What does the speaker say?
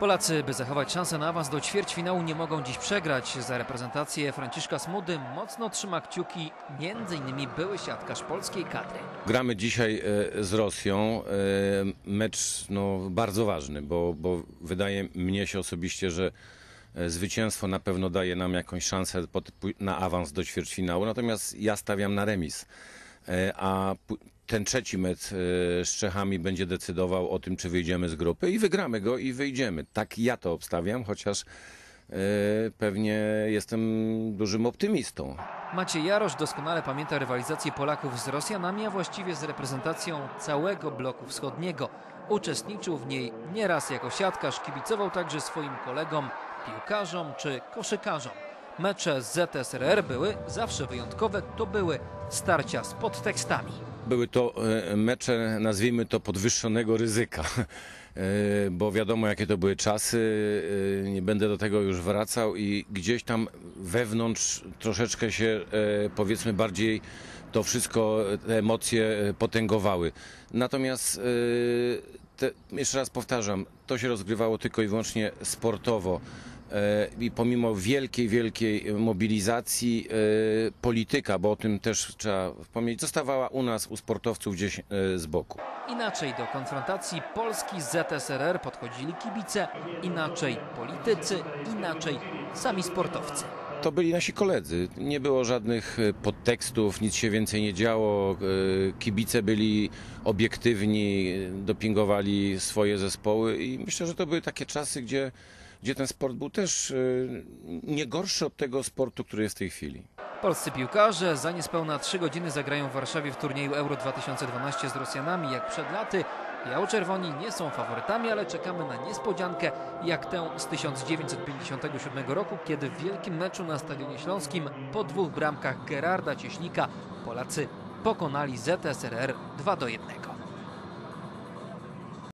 Polacy, by zachować szansę na awans do ćwierćfinału, nie mogą dziś przegrać. Za reprezentację Franciszka Smudy mocno trzyma kciuki m.in. były siatkarz polskiej kadry. Gramy dzisiaj e, z Rosją. e, Mecz no, bardzo ważny, bo, bo wydaje mnie się osobiście, że e, zwycięstwo na pewno daje nam jakąś szansę na awans do ćwierćfinału. Natomiast ja stawiam na remis. E, A ten trzeci mecz e, z Czechami będzie decydował o tym, czy wyjdziemy z grupy i wygramy go i wyjdziemy. Tak ja to obstawiam, chociaż e, pewnie jestem dużym optymistą. Maciej Jarosz doskonale pamięta rywalizację Polaków z Rosjanami, a właściwie z reprezentacją całego bloku wschodniego. Uczestniczył w niej nieraz jako siatkarz, kibicował także swoim kolegom, piłkarzom czy koszykarzom. Mecze ZSRR były zawsze wyjątkowe, to były starcia z podtekstami. Były to e, mecze, nazwijmy to, podwyższonego ryzyka, bo wiadomo, jakie to były czasy. e, Nie będę do tego już wracał i gdzieś tam wewnątrz troszeczkę się, e, powiedzmy, bardziej to wszystko, te emocje e, potęgowały. Natomiast, e, te, jeszcze raz powtarzam, to się rozgrywało tylko i wyłącznie sportowo. E, I pomimo wielkiej, wielkiej mobilizacji, e, polityka, bo o tym też trzeba wspomnieć, zostawała u nas, u sportowców gdzieś e, z boku. Inaczej do konfrontacji Polski z ZSRR podchodzili kibice, inaczej politycy, inaczej sami sportowcy. To byli nasi koledzy. Nie było żadnych e, podtekstów, nic się więcej nie działo. E, Kibice byli obiektywni, dopingowali swoje zespoły i myślę, że to były takie czasy, gdzie, gdzie ten sport był też e, nie gorszy od tego sportu, który jest w tej chwili. Polscy piłkarze za niespełna 3 godziny zagrają w Warszawie w turnieju Euro 2012 z Rosjanami. Jak przed laty, biało-czerwoni nie są faworytami, ale czekamy na niespodziankę jak tę z 1957 roku, kiedy w wielkim meczu na Stadionie Śląskim po dwóch bramkach Gerarda Cieśnika Polacy pokonali ZSRR 2 do 1.